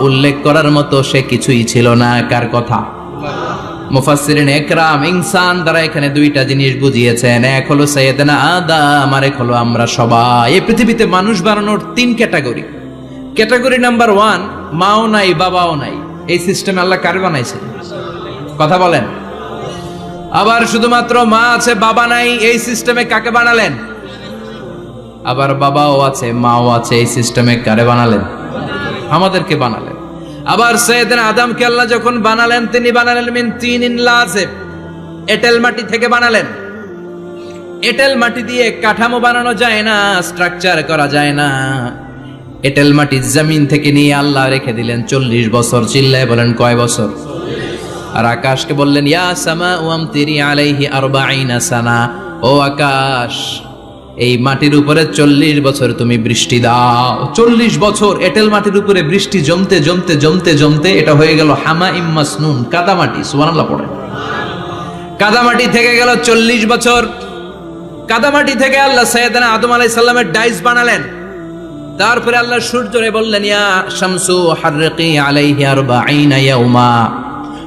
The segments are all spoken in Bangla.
উল্লেখ করার মতো সে কিছুই ছিল না। কার কথা? একরাম, ইনসান দ্বারা এখানে দুইটা জিনিস বুঝিয়েছেন। এক হলো আর এক হলো আমরা সবাই। এই পৃথিবীতে মানুষ তিন ক্যাটাগরি। ক্যাটাগরি নাম্বার ওয়ান, মাও নাই, বাবাও নাই। এই আল্লাহ কার বানাইছে কথা বলেন। আবার শুধুমাত্র মা আছে, বাবা নাই, এই সিস্টেমে কাকে বানালেন? আবার বাবাও আছে, মাও আছে, এই সিস্টেমে কারে বানালেন? আমাদেরকে বানালেন। আবার সৈয়দিন আদমকে আল্লাহ যখন বানালেন, তিনি বানালেন মিন তিন ইন লাজেব। এটেল মাটি থেকে বানালেন। এটেল মাটি দিয়ে কাঠামো বানানো যায় না, স্ট্রাকচার করা যায় না। এটেল মাটি জমিন থেকে নিয়ে আল্লাহ রেখে দিলেন। চল্লিশ বছর চিল্লায় বলেন, কয় বছর? আর আকাশকে বললেন, ইয়া সামা ওয়াম তিরি আলাইহি আরবাইনা সানা। ও আকাশ এই মাটির উপরে চল্লিশ বছর তুমি বৃষ্টি দাও। চল্লিশ বছর এটেল মাটির উপরে বৃষ্টি জমতে জমতে জমতে জমতে এটা হয়ে গেল হামা ইম্মাসনুন কাদা মাটি, সুবহানাল্লাহ পড়ে। কাদামাটি থেকে গেল চল্লিশ বছর। কাদামাটি থেকে আল্লাহ সৈয়দানা আদম আলাইহিস সালামের ডাইস বানালেন। তারপরে আল্লাহ সূর্যরে বললেন, ইয়া শামসু, হাররিকি আলাইহি আরবাঈনা ইয়াউমা।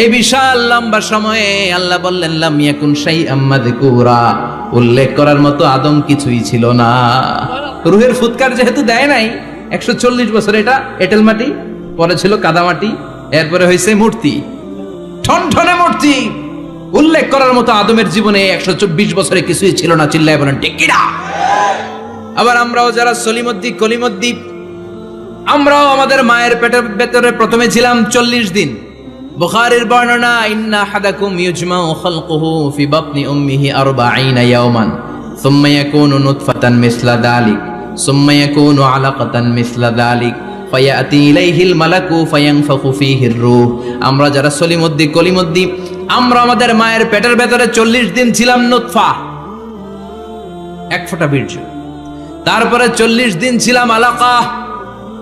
এই বিশাল লম্বা সময়ে আল্লাহ বললেন, লাম ইয়াকুন শাই আম্মাদ কুরা উল্লেখ করার মতো আদম কিছুই ছিল না। রুহের ফুৎকার যেহেতু দেয় নাই, একশো চল্লিশ বছর এটা এটেল মাটি, পরে ছিল কাদামাটি এরপরে হয়েছে মূর্তি। ঠনঠনে মূর্তি। উল্লেখ করার মতো আদমের জীবনে একশো চব্বিশ বছরে কিছুই ছিল না, চিল্লায় বলেন টিকিরা আবার আমরাও যারা সলিমদ্দি কলিমদ্দি আমরাও আমাদের মায়ের পেটের ভেতরে প্রথমে ছিলাম চল্লিশ দিন। বুখারীর বর্ণনা, ইন্না হাদাকুম ইউজমাউ খালকুহু ফি বাতনি উম্মিহি আরবাঈনা ইয়াওমান সুম্মা ইয়াকুনু নুতফাতান মিসলা দালিক, সুম্মা ইয়াকুনু আলাকাতান মিসলা দালিক, ফায়াতি ইলাইহিল মালাকু ফায়ানফাখু ফীহির রূহ। আমরা যারা সলিমদ্দি কলিমদ্দি আমরা আমাদের মায়ের পেটের ভেতরে চল্লিশ দিন ছিলাম নুতফা, এক ফোঁটা বীর্য। তারপরে চল্লিশ দিন ছিলাম আলাকা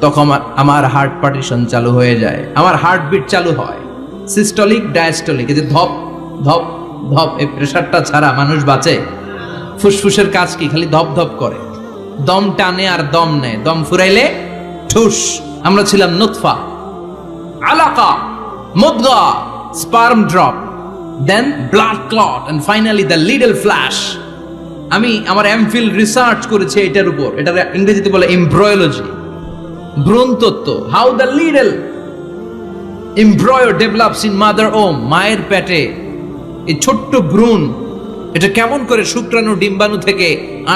তখন আমার- হার্ট পার্টিশন চালু হয়ে যায়। আমার হার্টবিট চালু হয়। সিস্টলিক ডায়াস্টলিক এই যে ধপ ধপ ধপ, এই প্রেশারটা ছাড়া মানুষ বাঁচে? ফুসফুসের কাজ কি? খালি ধপ ধপ করে। দম টানে আর দম নেয়। দম ফুরাইলে ঠুস। আমরা ছিলাম নুতফা। আলাকা, মুদগা sperm drop then blood clot and finally the little flesh আমি আমার এমফিল রিসার্চ করেছি এটার উপর। এটা ইংরেজিতে বলে এমব্রয়োলজি ভ্রূণ তত্ত্ব how the little embryo develops in mother womb মায়ের পেটে, এই ছোট্ট ভ্রূণ, এটা কেমন করে শুক্রাণু, ডিম্বাণু থেকে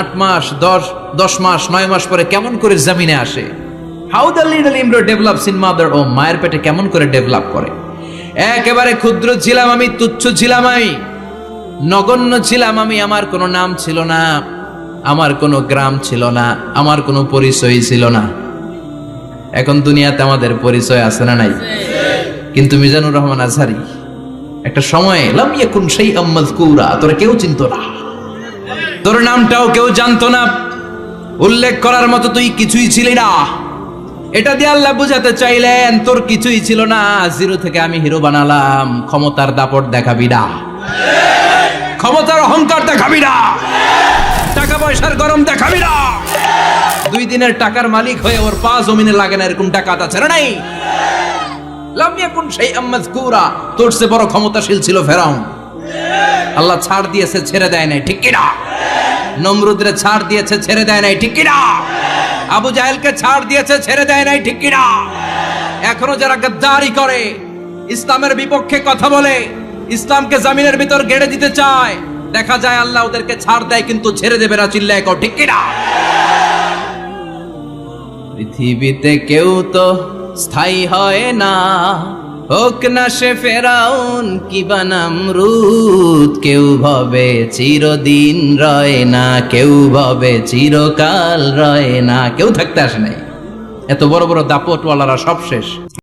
আট মাস, দশ দশ মাস, নয় মাস পরে কেমন করে জমিনে আসে? How the little embryo develops in mother womb মায়ের পেটে কেমন করে ডেভেলপ করে? একেবারে ক্ষুদ্র ছিলাম আমি, তুচ্ছ ছিলাম আমি, নগণ্য ছিলাম আমি, আমার কোনো নাম ছিল না, আমার কোনো গ্রাম ছিল না, আমার কোনো পরিচয় ছিল না। এখন দুনিয়াতে আমাদের পরিচয় আছে না নাই? কিন্তু মিজানুর রহমান আজহারি, একটা সময় লাম ইয়াকুন সেই আম্মাজকুরা তোরা কেউ চিনতো না। তোর নামটাও কেউ জানতো না। উল্লেখ করার মতো তুই কিছুই ছিলি না। এটা দিয়ে আল্লাহ বুঝাতে চাইলেন, তোর কিছুই ছিল না। জিরো থেকে আমি হিরো বানালাম, ক্ষমতার দাপট দেখাবি না। ক্ষমতার অহংকার দেখাবি না। টাকা পয়সার গরম দেখাবি না। দুই দিনের টাকার মালিক হয়ে ওর পা জমিনে লাগে না, এরকম টাকা তা ছেড়ে নাই? লাম ইয়াকুন শাইআম মাযকুরা। তোর চেয়ে বড় ক্ষমতাশীল ছিল ফেরাউন। আল্লাহ ছাড় দিয়েছে, ছেড়ে দেয় নাই, ঠিক কিনা? নমরুদরে ছাড় দিয়েছে, ছেড়ে দেয় নাই, ঠিক কিনা? আবু জাহেলকে ছাড় দিয়েছে, ছেড়ে দেয় নাই, ঠিক কিনা? এখনও যারা গাদ্দারি করে, ইসলামের বিপক্ষে কথা বলে, ইসলামকে জামিনের ভিতর গেড়ে দিতে চায়, দেখা যায় আল্লাহ ওদেরকে ছাড় দেয়, কিন্তু ছেড়ে দেবে না, চিল্লায় ঠিক কিনা? পৃথিবীতে কেউ তো স্থায়ী হয় না। হোক না সে ফেরাউন কি বানাম রুত কেউ ভবে চিরদিন রয় না, কেউ ভবে চিরকাল রয় না। কেউ থাকতে আসে নাই। এত বড় বড় দাপটওয়ালারা সব শেষ।